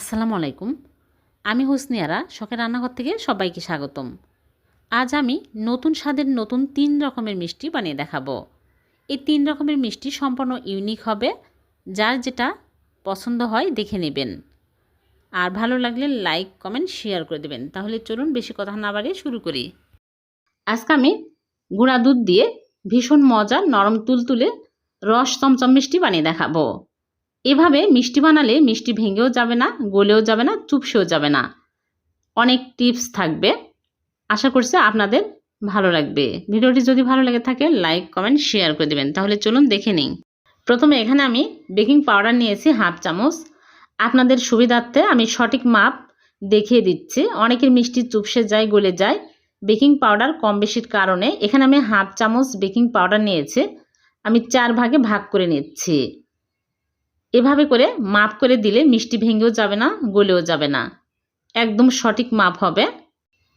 আসসালামু আলাইকুম। আমি হোসনিয়ারা শখের রান্নাঘর থেকে সবাইকে স্বাগতম। আজ আমি নতুন স্বাদের নতুন তিন রকমের মিষ্টি বানিয়ে দেখাবো। এই তিন রকমের মিষ্টি সম্পূর্ণ ইউনিক হবে, যার যেটা পছন্দ হয় দেখে নেবেন। আর ভালো লাগলে লাইক কমেন্ট শেয়ার করে দেবেন। তাহলে চলুন বেশি কথা না বাড়িয়ে শুরু করি। আজকে আমি গুঁড়া দুধ দিয়ে ভীষণ মজার নরম তুলতুলে রস চমচম মিষ্টি বানিয়ে দেখাবো। এভাবে মিষ্টি বানালে মিষ্টি ভেঙেও যাবে না, গলেও যাবে না, চুপসেও যাবে না। অনেক টিপস থাকবে। আশা করছি আপনাদের ভালো লাগবে। ভিডিওটি যদি ভালো লেগে থাকে, লাইক, কমেন্ট, শেয়ার করে দেবেন। তাহলে চলুন দেখে নিন প্রথমে এখানে আমি বেকিং পাউডার নিয়েছি হাফ চামচ। আপনাদের সুবিধার্থে আমি সঠিক মাপ দেখিয়ে দিচ্ছি। অনেকের মিষ্টি চুপসে যায়, গলে যায়। বেকিং পাউডার কম বেশির কারণে এখানে আমি হাফ চামচ বেকিং পাউডার নিয়েছি। আমি চার ভাগে ভাগ করে নিচ্ছি। এভাবে করে মাপ করে দিলে মিষ্টি ভেঙেও যাবে না, গলেও যাবে না। একদম সঠিক মাপ হবে।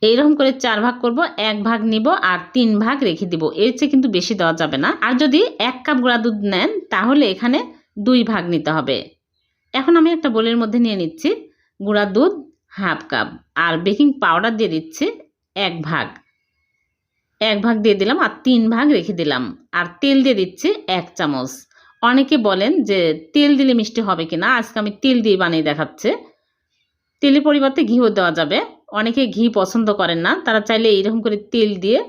এইরকম করে চার ভাগ করব, এক ভাগ নিব আর তিন ভাগ রেখে দিব। এর চেয়ে কিন্তু বেশি দেওয়া যাবে না। আর যদি এক কাপ গুঁড়া দুধ নেন, তাহলে এখানে দুই ভাগ নিতে হবে। এখন আমি একটা বোলের মধ্যে নিয়ে নিচ্ছি গুঁড়া দুধ হাফ কাপ আর বেকিং পাউডার দিয়ে দিচ্ছি এক ভাগ। এক ভাগ দিয়ে দিলাম আর তিন ভাগ রেখে দিলাম। আর তেল দিয়ে দিচ্ছি এক চামচ। অনেকে বলেন যে তেল দিলে মিষ্টি হবে কিনা, আজকে আমি তেল দিয়ে বানিয়ে দেখাচ্ছে। তেলের পরিবর্তে ঘিও দেওয়া যাবে। অনেকে ঘি পছন্দ করেন না, তারা চাইলে এইরকম করে তেল দিয়ে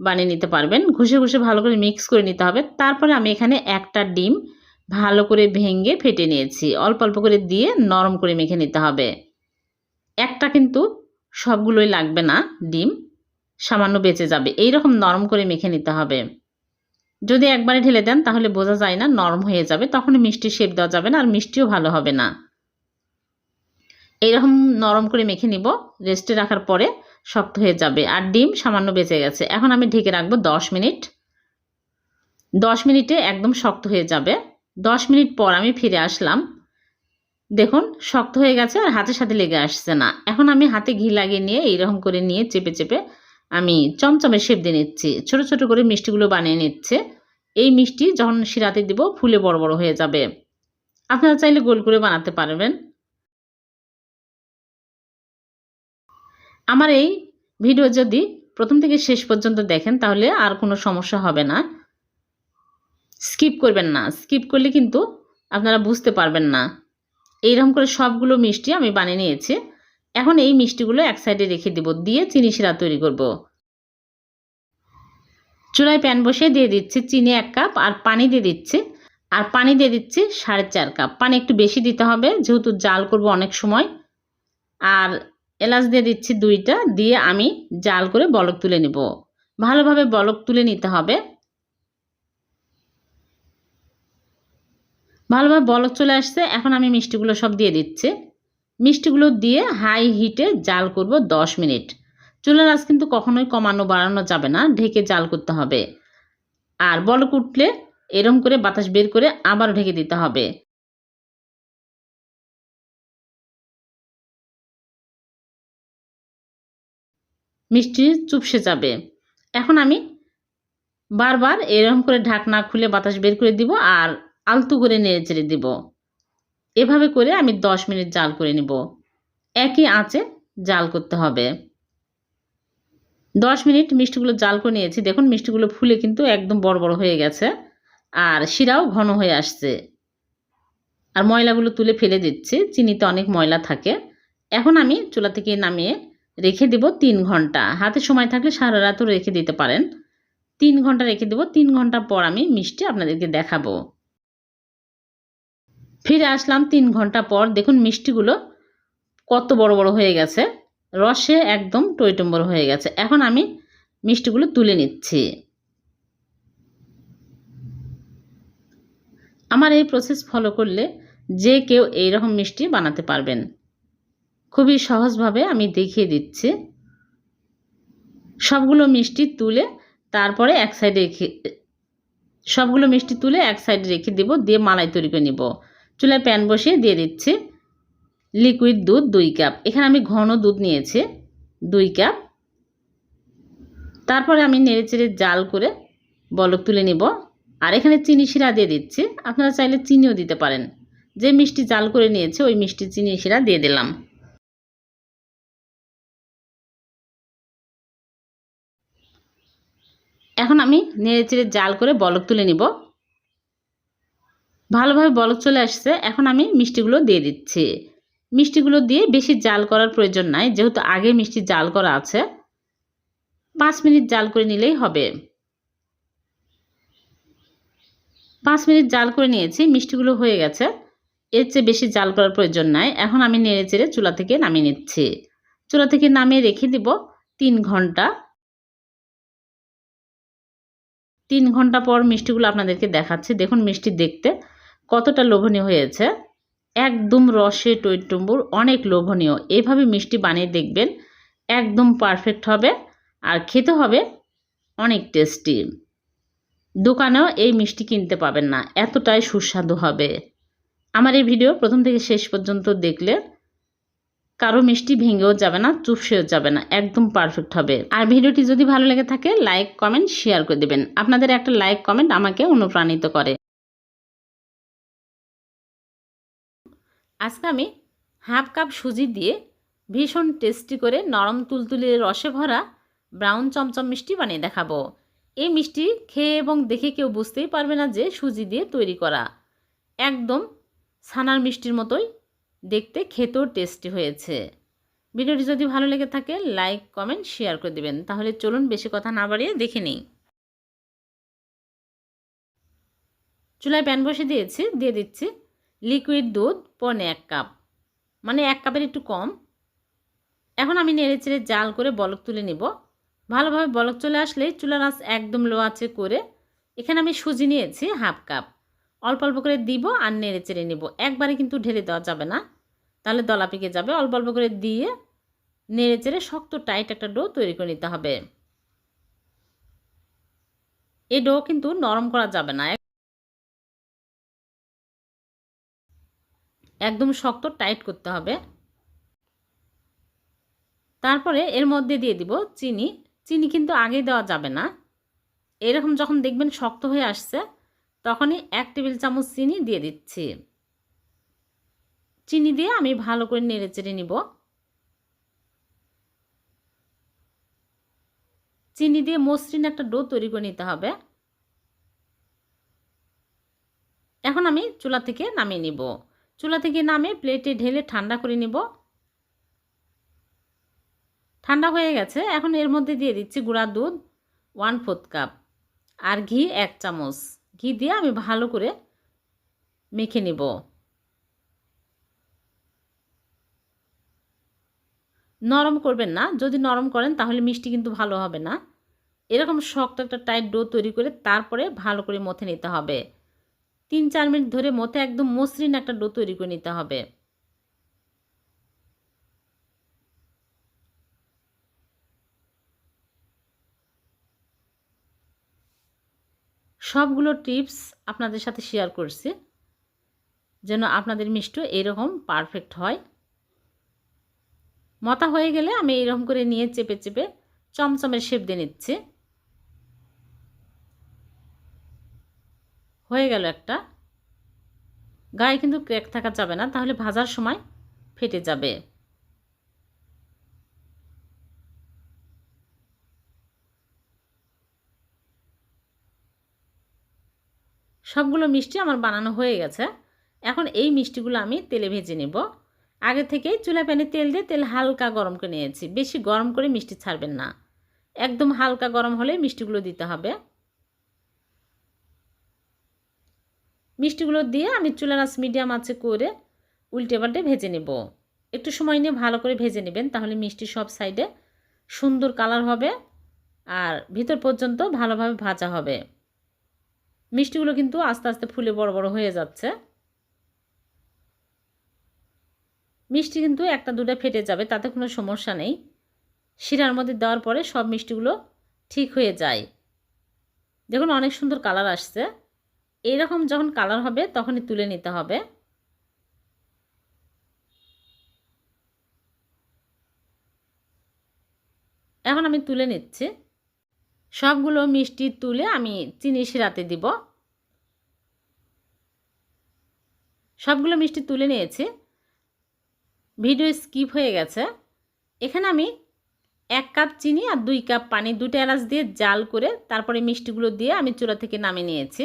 বানিয়ে নিতে পারবেন। ঘষে ঘুষে ভালো করে মিক্স করে নিতে হবে। তারপরে আমি এখানে একটা ডিম ভালো করে ভেঙে ফেটে নিয়েছি। অল্প অল্প করে দিয়ে নরম করে মেখে নিতে হবে। একটা কিন্তু সবগুলোই লাগবে না, ডিম সামান্য বেঁচে যাবে। এই রকম নরম করে মেখে নিতে হবে। যদি একবারে ঢেলে দেন, তাহলে বোঝা যায় না, নরম হয়ে যাবে তখন মিষ্টি শেপ দেওয়া যাবে না আর মিষ্টিও ভালো হবে না। এইরকম নরম করে মেখে নিব রেস্টে রাখার পরে শক্ত হয়ে যাবে। আর ডিম সামান্য বেঁচে গেছে। এখন আমি ঢেকে রাখব দশ মিনিট। দশ মিনিটে একদম শক্ত হয়ে যাবে। দশ মিনিট পর আমি ফিরে আসলাম। দেখুন, শক্ত হয়ে গেছে আর হাতের সাথে লেগে আসছে না। এখন আমি হাতে ঘি লাগিয়ে নিয়ে এইরকম করে নিয়ে চেপে চেপে আমি চমচমে শেপ দিয়ে নিচ্ছি। ছোট ছোট করে মিষ্টিগুলো বানিয়ে নিচ্ছে। এই মিষ্টি যখন শিরাতে দিব, ফুলে বড় বড় হয়ে যাবে। আপনারা চাইলে গোল করে বানাতে পারবেন। আমার এই ভিডিও যদি প্রথম থেকে শেষ পর্যন্ত দেখেন, তাহলে আর কোনো সমস্যা হবে না। স্কিপ করবেন না। স্কিপ করলে কিন্তু আপনারা বুঝতে পারবেন না। এইরকম করে সবগুলো মিষ্টি আমি বানিয়ে নিয়েছি। এখন এই মিষ্টিগুলো এক সাইডে রেখে দেব। দিয়ে চিনি শিরা তৈরি করব। চুলায় প্যান বসিয়ে দিয়ে দিচ্ছি চিনি এক কাপ আর পানি দিয়ে দিচ্ছি। আর পানি দিয়ে দিচ্ছি সাড়ে চার কাপ। পানি একটু বেশি দিতে হবে, যেহেতু জাল করব অনেক সময়। আর এলাচ দিয়ে দিচ্ছি দুইটা, দিয়ে আমি জাল করে বলক তুলে নেব। ভালোভাবে বলক তুলে নিতে হবে। ভালোভাবে বলক চলে আসছে, এখন আমি মিষ্টিগুলো সব দিয়ে দিচ্ছি। মিষ্টিগুলো দিয়ে হাই হিটে জাল করব দশ মিনিট। চুলার আঁচ কিন্তু কখনোই কমানো বাড়ানো যাবে না, ঢেকে জাল করতে হবে। আর বলক উঠলে এরম করে বাতাস বের করে আবার ঢেকে দিতে হবে। মিষ্টি চুপসে যাবে। এখন আমি বারবার এরকম করে ঢাকনা খুলে বাতাস বের করে দিব আর আলতু করে নেড়ে চেড়ে দিব। এভাবে করে আমি দশ মিনিট জাল করে নিব। একই আঁচে জাল করতে হবে। দশ মিনিট মিষ্টিগুলো জাল করে নিয়েছি। দেখুন, মিষ্টিগুলো ফুলে কিন্তু একদম বড় বড় হয়ে গেছে। আর শিরাও ঘন হয়ে আসছে। আর ময়লাগুলো তুলে ফেলে দিচ্ছি। চিনিতে অনেক ময়লা থাকে। এখন আমি চুলা থেকে নামিয়ে রেখে দেব তিন ঘণ্টা। হাতে সময় থাকলে সারা রাতও রেখে দিতে পারেন। তিন ঘণ্টা রেখে দেবো। তিন ঘণ্টা পর আমি মিষ্টি আপনাদেরকে দেখাবো। ফিরে আসলাম তিন ঘণ্টা পর। দেখুন, মিষ্টিগুলো কত বড় বড় হয়ে গেছে। রসে একদম টইটম্বর হয়ে গেছে। এখন আমি মিষ্টিগুলো তুলে নিচ্ছি। আমার এই প্রসেস ফলো করলে যে কেউ এইরকম মিষ্টি বানাতে পারবেন। খুবই সহজভাবে আমি দেখিয়ে দিচ্ছি। সবগুলো মিষ্টি তুলে তারপরে এক সাইডে রেখে সবগুলো মিষ্টি তুলে এক সাইডে রেখে দেব, দিয়ে মালাই তৈরি করে নিব। চুলায় প্যান বসিয়ে দিয়ে দিচ্ছি। লিকুইড দুধ দুই কাপ। এখানে আমি ঘন দুধ নিয়েছি, দুই কাপ। তারপরে আমি নেড়ে চেড়ে জাল করে বলক তুলে নিব। আর এখানে চিনি শিরা দিয়ে দিচ্ছি। আপনারা চাইলে চিনিও দিতে পারেন। যে মিষ্টি জাল করে নিয়েছে, ওই মিষ্টি চিনি শিরা দিয়ে দিলাম। এখন আমি নেড়ে চেড়ে জাল করে বলক তুলে নিব। ভালোভাবে বলক চলে আসছে। এখন আমি মিষ্টিগুলো দিয়ে দিচ্ছি। মিষ্টিগুলো দিয়ে বেশি জাল করার প্রয়োজন নাই, যেহেতু আগে মিষ্টি জাল করা আছে। পাঁচ মিনিট জাল করে নিলেই হবে। পাঁচ মিনিট জাল করে নিয়েছি, মিষ্টিগুলো হয়ে গেছে। এর চেয়ে বেশি জাল করার প্রয়োজন নাই। এখন আমি নেড়ে চেড়ে চুলা থেকে নামিয়ে নিচ্ছি। চুলা থেকে নামিয়ে রেখে দিব তিন ঘণ্টা। তিন ঘণ্টা পর মিষ্টিগুলো আপনাদেরকে দেখাচ্ছি। দেখুন মিষ্টি দেখতে কতটা লোভনীয় হয়েছে। একদম রসে টইটুম্বুর অনেক লোভনীয়। এইভাবে মিষ্টি বানিয়ে দেখবেন, একদম পারফেক্ট হবে আর খেতে হবে অনেক টেস্টি দোকানেও এই মিষ্টি কিনতে পাবেন না, এতটাই সুস্বাদু হবে। আমার এই ভিডিও প্রথম থেকে শেষ পর্যন্ত দেখলে কারও মিষ্টি ভেঙেও যাবে না চুপসেও যাবে না, একদম পারফেক্ট হবে। আর ভিডিওটি যদি ভালো লেগে থাকে লাইক কমেন্ট শেয়ার করে দেবেন। আপনাদের একটা লাইক কমেন্ট আমাকে অনুপ্রাণিত করে। আজকে আমি হাফ কাপ সুজি দিয়ে ভীষণ টেস্টি করে নরম তুলতুলে রসে ভরা ব্রাউন চমচম মিষ্টি বানিয়ে দেখাবো। এই মিষ্টি খেয়ে এবং দেখে কেউ বুঝতেই পারবে না যে সুজি দিয়ে তৈরি করা। একদম ছানার মিষ্টির মতোই দেখতে, খেতেও টেস্টি হয়েছে। ভিডিওটি যদি ভালো লেগে থাকে, লাইক, কমেন্ট, শেয়ার করে দেবেন। তাহলে চলুন বেশি কথা না বাড়িয়ে দেখে নিই। চুলায় প্যান বসে দিয়েছি, দিয়ে দিচ্ছি লিকুইড দুধ পনে এক কাপ মানে এক কাপের একটু কম। এখন আমি নেড়ে চেড়ে জাল করে বলক তুলে নেব। ভালোভাবে বলক চলে আসলে চুলার আঁচ একদম লো আছে করে এখানে আমি সুজি নিয়েছি হাফ কাপ অল্প অল্প করে দিব আর নেড়ে চেড়ে নিব। একবারে কিন্তু ঢেলে দেওয়া যাবে না। তাহলে দলা পেকে যাবে। অল্প অল্প করে দিয়ে নেড়ে চেড়ে শক্ত টাইট একটা ডো তৈরি করে নিতে হবে। এই ডো কিন্তু নরম করা যাবে না। একদম শক্ত টাইট করতে হবে। তারপরে এর মধ্যে দিয়ে দিব চিনি। চিনি কিন্তু আগে দেওয়া যাবে না। এরকম যখন দেখবেন শক্ত হয়ে আসছে, তখনই এক টেবিল চামচ চিনি দিয়ে দিচ্ছি। চিনি দিয়ে আমি ভালো করে নেড়ে চেড়ে নিব। চিনি দিয়ে মসৃণ একটা ডো তৈরি করে নিতে হবে। এখন আমি চুলা থেকে নামিয়ে নিব। চুলা থেকে নামে প্লেটে ঢেলে ঠান্ডা করে নিব। ঠান্ডা হয়ে গেছে। এখন এর মধ্যে দিয়ে দিচ্ছি গুঁড়া দুধ, ওয়ান ফোর্থ কাপ। আর ঘি, এক চামচ। ঘি দিয়ে আমি ভালো করে মেখে নিব। নরম করবেন না। যদি নরম করেন তাহলে মিষ্টি কিন্তু ভালো হবে না। এরকম শক্ত একটা টাইট ডো তৈরি করে তারপরে ভালো করে মথে নিতে হবে। তিন চার মিনিট ধরে মতে একদম মসৃণ একটা ডো তৈরি করে নিতে হবে। সবগুলো টিপস আপনাদের সাথে শেয়ার করছি, যেন আপনাদের মিষ্টি এরকম পারফেক্ট হয়। মতা হয়ে গেলে আমি এরকম করে নিয়ে চেপে চেপে চমচমের শেপ দিয়ে নিচ্ছি। হয়ে গেল একটা। গায়ে কিন্তু ক্র্যাক থাকা যাবে না, তাহলে ভাজার সময় ফেটে যাবে। সবগুলো মিষ্টি আমার বানানো হয়ে গেছে। এখন এই মিষ্টিগুলো আমি তেলে ভেজে নেব। আগে থেকেই চুলা প্যানে তেল দিয়ে তেল হালকা গরম করে নিয়েছি। বেশি গরম করে মিষ্টি ছাড়বেন না। একদম হালকা গরম হলে মিষ্টিগুলো দিতে হবে। মিষ্টিগুলো দিয়ে আমি চুলার আঁচ মিডিয়াম আছে করে উল্টে পাল্টে ভেজে নেব। একটু সময় নিয়ে ভালো করে ভেজে নেবেন, তাহলে মিষ্টি সব সাইডে সুন্দর কালার হবে আর ভিতর পর্যন্ত ভালোভাবে ভাজা হবে। মিষ্টিগুলো কিন্তু আস্তে আস্তে ফুলে বড় বড় হয়ে যাচ্ছে। মিষ্টি কিন্তু একটা দুটো ফেটে যাবে, তাতে কোনো সমস্যা নেই। শিরার মধ্যে দেওয়ার পরে সব মিষ্টিগুলো ঠিক হয়ে যায়। দেখুন অনেক সুন্দর কালার আসছে। এইরকম যখন কালার হবে, তখনই তুলে নিতে হবে। এখন আমি তুলে নিচ্ছি। সবগুলো মিষ্টি তুলে আমি চিনি শিরাতে দিব। সবগুলো মিষ্টি তুলে নিয়েছি। ভিডিও স্কিপ হয়ে গেছে। এখানে আমি এক কাপ চিনি আর দুই কাপ পানি, দুটো এলাচ দিয়ে জাল করে তারপরে মিষ্টিগুলো দিয়ে আমি চূড়া থেকে নামিয়ে নিয়েছি।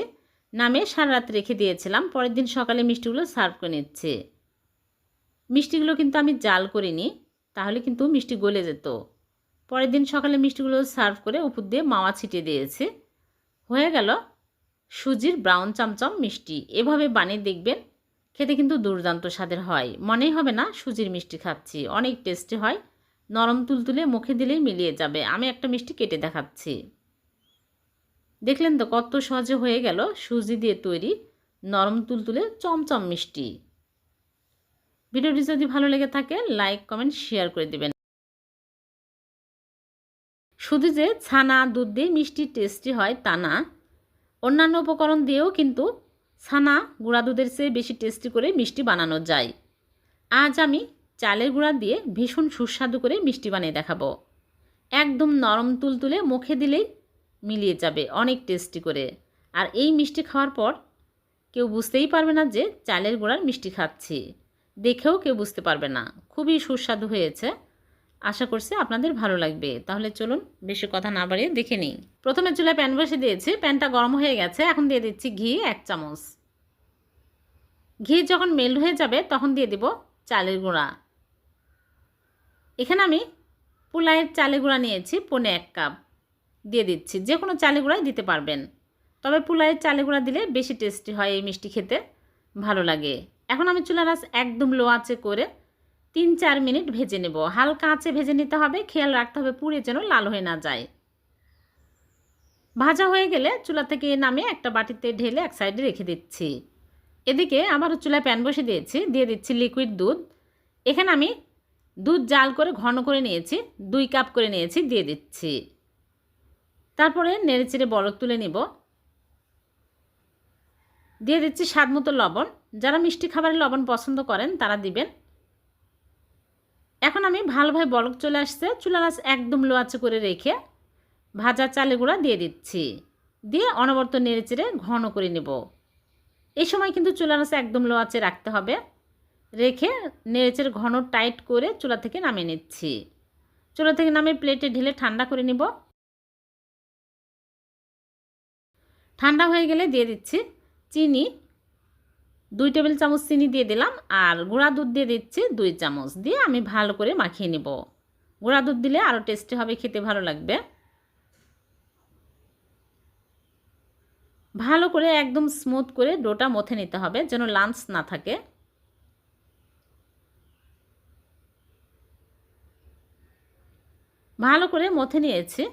নামিয়ে সারা রাত রেখে দিয়েছিলাম। পরের দিন সকালে মিষ্টিগুলো সার্ভ করে নিচ্ছে। মিষ্টিগুলো কিন্তু আমি জাল করিনি, তাহলে কিন্তু মিষ্টি গলে যেত। পরের দিন সকালে মিষ্টিগুলো সার্ভ করে উপর দিয়ে মাওয়া ছিটিয়ে দিয়েছে। হয়ে গেল সুজির ব্রাউন চামচাম মিষ্টি। এভাবে বানিয়ে দেখবেন, খেতে কিন্তু দুর্দান্ত স্বাদের হয়। মনেই হবে না, সুজির মিষ্টি খাচ্ছি। অনেক টেস্টি হয়, নরম তুলতুলে মুখে দিলেই মিলিয়ে যাবে। আমি একটা মিষ্টি কেটে দেখাচ্ছি। দেখলেন তো কত সহজে হয়ে গেল সুজি দিয়ে তৈরি নরম তুলতুলে চমচম মিষ্টি। ভিডিওটি যদি ভালো লেগে থাকে, লাইক, কমেন্ট, শেয়ার করে দেবেন। শুধু যে ছানা, দুধ দিয়ে মিষ্টি টেস্টি হয় তা না, অন্যান্য উপকরণ দিয়েও কিন্তু ছানা গুঁড়া দুধের চেয়ে বেশি টেস্টি করে মিষ্টি বানানো যায়। আজ আমি চালের গুঁড়া দিয়ে ভীষণ সুস্বাদু করে মিষ্টি বানিয়ে দেখাবো। একদম নরম তুলতুলে মুখে দিলেই মিলিয়ে যাবে, অনেক টেস্টি করে। আর এই মিষ্টি খাওয়ার পর কেউ বুঝতেই পারবে না যে চালের গুঁড়ার মিষ্টি খাচ্ছি। দেখেও কেউ বুঝতে পারবে না। খুবই সুস্বাদু হয়েছে। আশা করছি আপনাদের ভালো লাগবে। তাহলে চলুন বেশি কথা না বাড়িয়ে দেখে নিই। প্রথমে চুলায় প্যান বসে দিয়েছি। প্যানটা গরম হয়ে গেছে। এখন দিয়ে দিচ্ছি ঘি এক চামচ। ঘি যখন মেল্ট হয়ে যাবে তখন দিয়ে দিব চালের গুঁড়া। এখানে আমি পোলাইয়ের চালের গুঁড়া নিয়েছি, পনে এক কাপ। দিয়ে দিচ্ছি। যে কোনো চালে গুঁড়াই দিতে পারবেন। তবে পোলাইয়ের চালে গুঁড়া দিলে বেশি টেস্টি হয় এই মিষ্টি খেতে। ভালো লাগে। এখন আমি চুলার আঁচ একদম লো আঁচে করে তিন চার মিনিট ভেজে নেব। হালকা আঁচে ভেজে নিতে হবে। খেয়াল রাখতে হবে পুড়ে যেন লাল হয়ে না যায়। ভাজা হয়ে গেলে চুলা থেকে নামিয়ে একটা বাটিতে ঢেলে এক সাইডে রেখে দিচ্ছি। এদিকে আবারও চুলায় প্যান বসে দিয়েছি। দিয়ে দিচ্ছি লিকুইড দুধ। এখানে আমি দুধ জাল করে ঘন করে নিয়েছি। দুই কাপ করে নিয়েছি। দিয়ে দিচ্ছি। তারপরে নেড়ে চেড়ে বরফ তুলে নেব। দিয়ে দিচ্ছি স্বাদ মতো লবণ। যারা মিষ্টি খাবারের লবণ পছন্দ করেন, তারা দিবেন। এখন আমি ভালোভাবে বলক চলে আসছে। চুলার আঁচ একদম লো করে রেখে ভাজা চালে গুঁড়া দিয়ে দিচ্ছি। দিয়ে অনবর্ত নেড়ে চেড়ে ঘন করে নেব। এই সময় কিন্তু চুলার আঁচে একদম লো রাখতে হবে। রেখে নেড়েচের ঘন টাইট করে চুলা থেকে নামিয়ে নিচ্ছি। চুলা থেকে নামিয়ে প্লেটে ঢেলে ঠান্ডা করে নিব। ঠান্ডা হয়ে গেলে দিয়ে দিচ্ছি চিনি। দুই টেবিল চামচ চিনি দিয়ে দিলাম আর গুঁড়া দুধ দিয়ে দিচ্ছি দুই চামচ দিয়ে আমি ভালো করে মাখিয়ে নিব। গুঁড়া দুধ দিলে আরও টেস্টি হবে, খেতে ভালো লাগবে। ভালো করে একদম স্মুথ করে ডোটা মথে নিতে হবে যেন লাঞ্চ না থাকে। ভালো করে মথে নিয়েছি।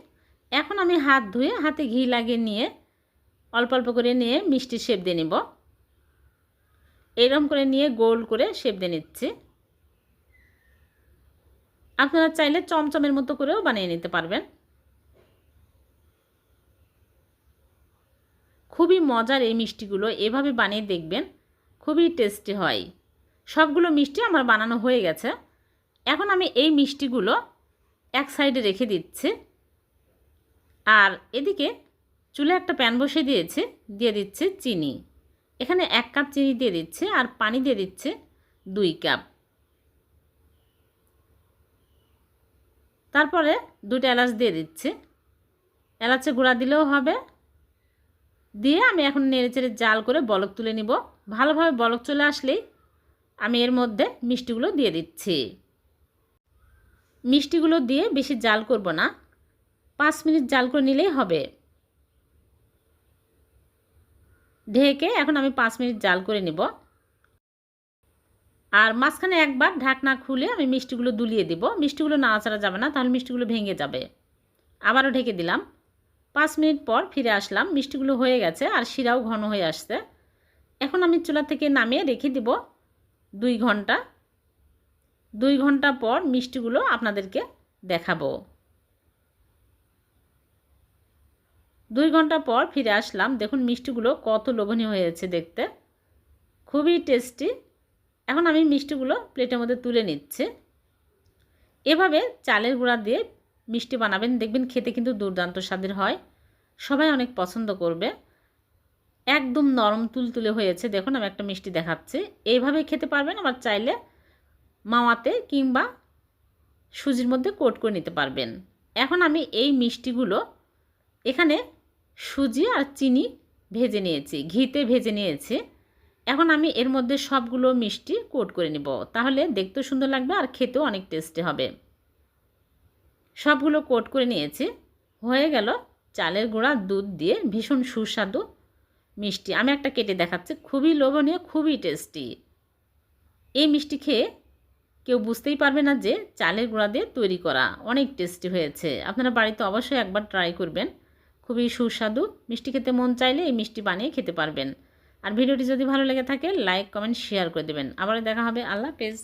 এখন আমি হাত ধুয়ে, হাতে ঘি লাগিয়ে নিয়ে অল্প অল্প করে নিয়ে মিষ্টি শেপ দিয়ে নিব। এরকম করে নিয়ে গোল করে শেপ দিয়ে নিচ্ছি। আপনারা চাইলে চমচমের মতো করেও বানিয়ে নিতে পারবেন। খুবই মজার এই মিষ্টিগুলো, এভাবে বানিয়ে দেখবেন, খুবই টেস্টি হয়। সবগুলো মিষ্টি আমার বানানো হয়ে গেছে। এখন আমি এই মিষ্টিগুলো এক সাইডে রেখে দিচ্ছি। আর এদিকে চুলে একটা প্যান বসে দিয়েছে, দিয়ে দিচ্ছে চিনি। এখানে এক কাপ চিনি দিয়ে দিচ্ছে আর পানি দিয়ে দিচ্ছে দুই কাপ। তারপরে দুটো এলাচ দিয়ে দিচ্ছে। এলাচে গুঁড়া দিলেও হবে। দিয়ে আমি এখন নেড়েচেড়ে জাল করে বলক তুলে নিব। ভালোভাবে বলক চলে আসলেই আমি এর মধ্যে মিষ্টিগুলো দিয়ে দিচ্ছি। মিষ্টিগুলো দিয়ে বেশি জাল করব না। পাঁচ মিনিট জাল করে নিলেই হবে। ঢেকে এখন আমি পাঁচ মিনিট জাল করে নেব। আর মাঝখানে একবার ঢাকনা খুলে আমি মিষ্টিগুলো দুলিয়ে দিব। মিষ্টিগুলো নাড়াচাড়া যাবে না, তাহলে মিষ্টিগুলো ভেঙে যাবে। আবারও ঢেকে দিলাম। পাঁচ মিনিট পর ফিরে আসলাম। মিষ্টিগুলো হয়ে গেছে আর শিরাও ঘন হয়ে আসছে। এখন আমি চুলা থেকে নামিয়ে রেখে দিব দুই ঘণ্টা। দুই ঘণ্টা পর মিষ্টিগুলো আপনাদেরকে দেখাবো। দুই ঘণ্টা পর ফিরে আসলাম। দেখুন, মিষ্টিগুলো কত লোভনীয় হয়েছে দেখতে। খুবই টেস্টি এখন আমি মিষ্টিগুলো প্লেটের মধ্যে তুলে নিচ্ছি। এভাবে চালের গুঁড়া দিয়ে মিষ্টি বানাবেন। দেখবেন খেতে কিন্তু দুর্দান্ত স্বাদের হয়। সবাই অনেক পছন্দ করবে। একদম নরম তুলতুলে হয়েছে। দেখুন, আমি একটা মিষ্টি দেখাচ্ছি। এইভাবে খেতে পারবেন, আবার চাইলে মাওয়াতে কিংবা সুজির মধ্যে কোট করে নিতে পারবেন। এখন আমি এই মিষ্টিগুলো এখানে সুজি আর চিনি ভেজে নিয়েছি, ঘিতে ভেজে নিয়েছি। এখন আমি এর মধ্যে সবগুলো মিষ্টি কোট করে নিব, তাহলে দেখতেও সুন্দর লাগবে আর খেতেও অনেক টেস্টি হবে। সবগুলো কোট করে নিয়েছি, হয়ে গেল চালের গুঁড়া, দুধ দিয়ে ভীষণ সুস্বাদু মিষ্টি। আমি একটা কেটে দেখাচ্ছি, খুবই লোভনীয়, খুবই টেস্টি। এই মিষ্টি খেয়ে কেউ বুঝতেই পারবে না যে চালের গুঁড়া দিয়ে তৈরি করা অনেক টেস্টি হয়েছে। আপনারা বাড়িতে অবশ্যই একবার ট্রাই করবেন। খুবই সুস্বাদু। মিষ্টি খেতে মন চাইলে এই মিষ্টি বানিয়ে খেতে পারবেন। আর ভিডিওটি যদি ভালো লেগে থাকে লাইক কমেন্ট শেয়ার করে দেবেন। আবার দেখা হবে। আল্লাহ হাফেজ।